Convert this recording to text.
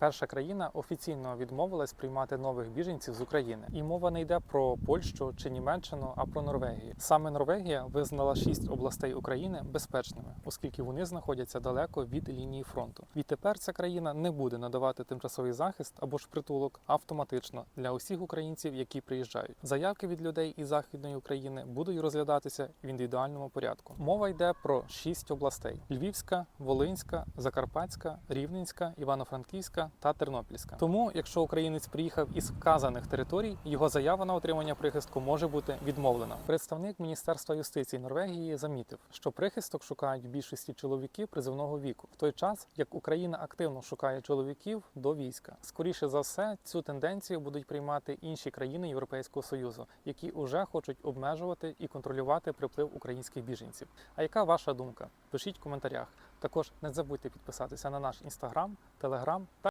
перша країна офіційно відмовилась приймати нових біженців з України. І мова не йде про Польщу чи Німеччину, а про Норвегію. Саме Норвегія визнала шість областей України безпечними, оскільки вони знаходяться далеко від лінії фронту. Відтепер ця країна не буде надавати тимчасовий захист або ж притулок автоматично для усіх українців, які приїжджають. Заявки від людей із західної України будуть розглядатися в індивідуальному порядку. Мова йде про шість областей: Львівська, Волинська, Закарпатська, Рівненська, Івано-Франківська та Тернопільська. Тому, якщо українець приїхав із вказаних територій, його заява на отримання прихистку може бути відмовлена. Представник Міністерства юстиції Норвегії замітив, що прихисток шукають в більшості чоловіків призивного віку, в той час як Україна активно шукає чоловіків до війська. Скоріше за все, цю тенденцію будуть приймати інші країни Європейського союзу, які вже хочуть обмежувати і контролювати приплив українських біженців. А яка ваша думка? Пишіть в коментарях. Також не забудьте підписатися на наш інстаграм, телеграм та